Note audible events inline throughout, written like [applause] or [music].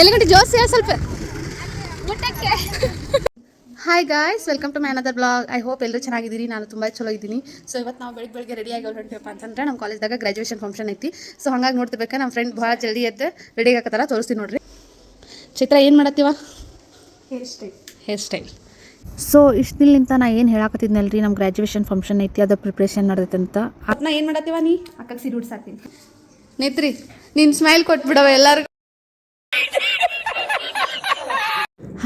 ಎಲ್ಲಿಗಂಟೆ ಜೋಸ್ ಸ್ವಲ್ಪ. Hi guys welcome to my another blog I hope ಎಲ್ಲರೂ ಚೆನ್ನಾಗಿದ್ದೀರಿ. ನಾನು ತುಂಬ ಚಲೋ ಇದ್ದೀನಿ. ಸೊ ಇವತ್ತು ನಾವು ಬೆಳಿಗ್ಗೆ ಬೆಳಗ್ಗೆ ರೆಡಿ ಆಗಿ ಅಪ್ಪ ಅಂತಂದ್ರೆ ನಮ್ಮ ಕಾಲೇಜ್ದಾಗ ಗ್ರಾಜುಯೇಷನ್ ಫಂಕ್ಷನ್ ಐತಿ. ಸೊ ಹಂಗಾಗಿ ನೋಡ್ತಿರ್ಬೇಕು ನಮ್ಮ ಫ್ರೆಂಡ್ ಭಾಳ ಜಲ್ದಿ ಎದ್ದು ರೆಡಿ ಆಗತ್ತಲ್ಲ ತೋರಿಸ್ತೀನಿ ನೋಡ್ರಿ. ಚಿತ್ರ ಏನು ಮಾಡತ್ತೀವ? Hair style hair style so ಇಷ್ಟು ದಿನಲಿಂತ ನಾ ಏನು ಹೇಳಕತ್ತಿದ್ನಲ್ರಿ ನಮ್ಮ ಗ್ರಾಜುಯೇಷನ್ ಫಂಕ್ಷನ್ ಐತಿ ಅದ್ರ ಪ್ರಿಪ್ರೇಷನ್ ನಡೆದೈತೆ ಅಂತ. ಅದನ್ನ ಏನು ಮಾಡತ್ತೀವ ನೀ? ಅಕ್ಕಗೆ ಸೀರೆ ಉಡ್ಸಾಕ್ತೀನಿ. ನೇತ್ರಿ ನೀನು ಸ್ಮೈಲ್ ಕೊಟ್ಬಿಡವ ಎಲ್ಲರಿಗೂ.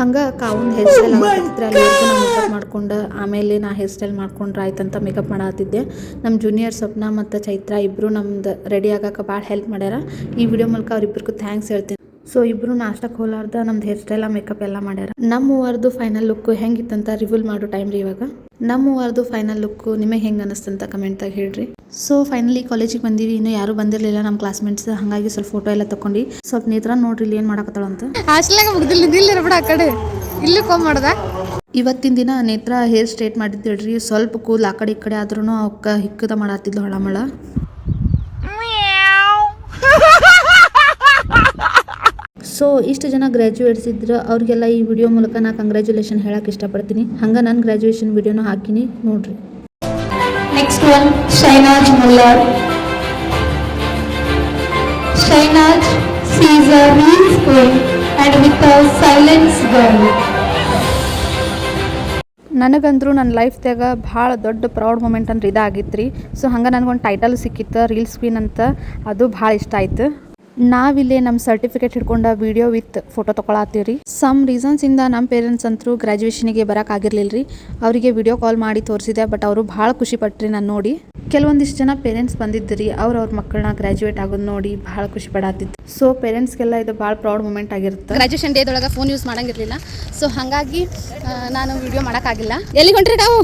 ಹಂಗೆ ಕಾವನ್ ಹೇರ್ ಸ್ಟೈಲ್ ಮೇಕಪ್ ಮಾಡ್ಕೊಂಡು ಆಮೇಲೆ ನಾ ಹೇರ್ ಸ್ಟೈಲ್ ಮಾಡ್ಕೊಂಡ್ರೆ ಆಯ್ತಂತ ಮೇಕಪ್ ಮಾಡತ್ತಿದ್ದೆ ನಮ್ಮ ಜೂನಿಯರ್ ಸ್ವಪ್ನ ಮತ್ತು ಚೈತ್ರ ಇಬ್ಬರು ನಮ್ದು ರೆಡಿ ಆಗಕ್ಕೆ ಭಾಳ ಹೆಲ್ಪ್ ಮಾಡ್ಯಾರ. ಈ ವಿಡಿಯೋ ಮೂಲಕ ಅವ್ರಿಬ್ರಿಗೂ ಥ್ಯಾಂಕ್ಸ್ ಹೇಳ್ತೀನಿ. ಸೊ ಇಬ್ರು ನಾಷ್ಟಕ್ಕೆ ಹೋಲಾರ್ದ ನಮ್ದು ಹೇರ್ ಸ್ಟೈಲ ಮೇಕಪ್ ಎಲ್ಲ ಮಾಡ್ಯಾರ. ನಮ್ಮ ಮೂವರ್ದು ಫೈನಲ್ ಲುಕ್ ಹೆಂಗಿತ್ತಂತ ರಿವೀಲ್ ಮಾಡೋ ಟೈಮ್ ರೀ ಇವಾಗ. ನಮ್ಮ ಮೂವರ್ದು ಫೈನಲ್ ಲುಕ್ ನಿಮಗೆ ಹೆಂಗೆ ಅನಿಸ್ತಂತ ಕಮೆಂಟ್ದಾಗ ಹೇಳ್ರಿ. ಸೊ ಫೈನಲಿ ಕಾಲೇಜಿಗೆ ಬಂದೀವಿ. ಇನ್ನು ಯಾರು ಬಂದಿರಲಿಲ್ಲ ನಮ್ಮ ಕ್ಲಾಸ್ಮೇಟ್ಸ್ ಹಂಗಾಗಿ ಸ್ವಲ್ಪ ಫೋಟೋ ಎಲ್ಲ ತಗೊಂಡು ಸ್ವಲ್ಪ ನೇತ್ರ ನೋಡ್ರಿ ಇಲ್ಲಿ ಏನು ಮಾಡಕತ್ತಾಳ ಅಂತ. ಹಾಸ್ಟೆಲಾಗ ಮುಗ್ದಿಲ್ಲ. ನಿಂದಿಲ್ಲ ಬಿಡ ಆ ಕಡೆ. ಇಲ್ಲಿ ಕಾಮ್ ಮಾಡ್ದ? ಇವತ್ತಿನ ದಿನ ನೇತ್ರ ಹೇರ್ ಸ್ಟ್ರೇಟ್ ಮಾಡಿದ್ದೇಳ್ರಿ ಸ್ವಲ್ಪ ಕೂಲ್ ಆ ಕಡೆ ಈ ಕಡೆ ಆದ್ರೂ ಅವಕ್ಕ ಹಿಕ್ಕದ ಮಾಡತ್ತಿದ್ಲು ಹಳಮಳ. [laughs] ಸೊ ಇಷ್ಟು ಜನ ಗ್ರ್ಯಾಜುಯೇಟ್ಸ್ ಇದ್ರೆ ಅವ್ರಿಗೆಲ್ಲ ಈ ವಿಡಿಯೋ ಮೂಲಕ ನಾ ಕಂಗ್ರ್ಯಾಚುಲೇಷನ್ ಹೇಳಕ್ಕೆ ಇಷ್ಟಪಡ್ತೀನಿ. ಹಂಗೆ ನಾನು ಗ್ರ್ಯಾಜುಯೇಷನ್ ವಿಡಿಯೋನ ಹಾಕಿನಿ ನೋಡ್ರಿ. Next one Shainaz Mullar Shainaz sees a reel screen and with a silence girl ನನಗಂದ್ರೂ ನನ್ನ ಲೈಫ್ದಾಗ ಭಾಳ ದೊಡ್ಡ ಪ್ರೌಡ್ ಮೂಮೆಂಟ್ ಅಂದ್ರೆ ಇದಾಗಿತ್ತು ರೀ ಸೊ ಹಂಗೆ ನನಗೊಂದು ಟೈಟಲ್ ಸಿಕ್ಕಿತ್ತು ರೀಲ್ಸ್ ಕ್ವೀನ್ ಅಂತ ಅದು ಭಾಳ ಇಷ್ಟ ಆಯ್ತು. ನಾವಿಲ್ಲೇ ನಮ್ಮ ಸರ್ಟಿಫಿಕೇಟ್ ಹಿಡ್ಕೊಂಡ ವಿಡಿಯೋ ವಿತ್ ಫೋಟೋ ತೊಗೊಳತ್ತೀವಿ ರೀ ಸಮ್ ರೀಸನ್ಸಿಂದ ನಮ್ಮ ಪೇರೆಂಟ್ಸ್ ಅಂತರೂ ಗ್ರ್ಯಾಜುಯೇಷನಿಗೆ ಬರೋಕ್ಕಾಗಿರ್ಲಿಲ್ಲ ರೀ ಅವರಿಗೆ ವಿಡಿಯೋ ಕಾಲ್ ಮಾಡಿ ತೋರಿಸಿದೆ ಬಟ್ ಅವರು ಭಾಳ ಖುಷಿ ಪಟ್ರಿ ನಾನು ನೋಡಿ. ಕೆಲವೊಂದಿಷ್ಟು ಜನ ಪೇರೆಂಟ್ಸ್ ಬಂದಿದ್ದು ರೀ ಅವ್ರು ಅವ್ರ ಮಕ್ಕಳನ್ನ ಗ್ರಾಜುಯೇಟ್ ಆಗೋದು ನೋಡಿ ಭಾಳ ಖುಷಿ ಪಡಾತಿತ್ತು. ಸೊ ಪೇರೆಂಟ್ಸ್ಗೆಲ್ಲ ಇದು ಭಾಳ ಪ್ರೌಡ್ ಮೂಮೆಂಟ್ ಆಗಿರುತ್ತೆ. ಗ್ರಾಜುಯೇಷನ್ ಡೇದೊಳಗೆ ಫೋನ್ ಯೂಸ್ ಮಾಡಂಗಿರಲಿಲ್ಲ. ಸೊ ಹಾಗಾಗಿ ನಾನು ವಿಡಿಯೋ ಮಾಡೋಕ್ಕಾಗಿಲ್ಲ ಎಲ್ಲಿ ಹೊಂಟ್ರಿ ನಾವು?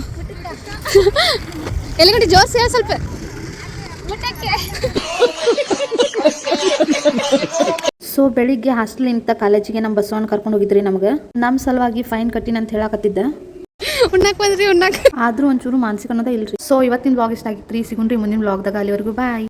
ಎಲ್ಲಿ ಹೊಂಟ್ರಿ ಜೋಸ್ ಸ್ವಲ್ಪ. ಸೊ ಬೆಳಿಗ್ಗೆ ಹಾಸ್ಟೆಲಿಂದ ಕಾಲೇಜಿಗೆ ನಮ್ಮ ಬಸವಣ್ಣ ಕರ್ಕೊಂಡು ಹೋಗಿದ್ರಿ ನಮ್ಗೆ. ನಮ್ಮ ಸಲುವಾಗಿ ಫೈನ್ ಕಟ್ಟಿನ ಅಂತ ಹೇಳಕತ್ತಿದ್ದ. ಉಣ್ಣಕ್ ಬಂದ್ರಿ ಉಣ್ಣಾಕ್. ಆದ್ರೂ ಒಂಚೂರು ಮಾನಸಿಕ ಅನ್ನೋದೇ ಇಲ್ರಿ. ಸೊ ಇವತ್ತಿನ ಬ್ಲಾಗ್ ಇಷ್ಟ ಆಗಿತ್ರಿ. ಸಿಗುಣ್ರಿ ಮುಂದಿನ ಬ್ಲಾಗ್ದಾಗ ಅಲ್ಲಿವರೆಗೂ ಬಾಯ್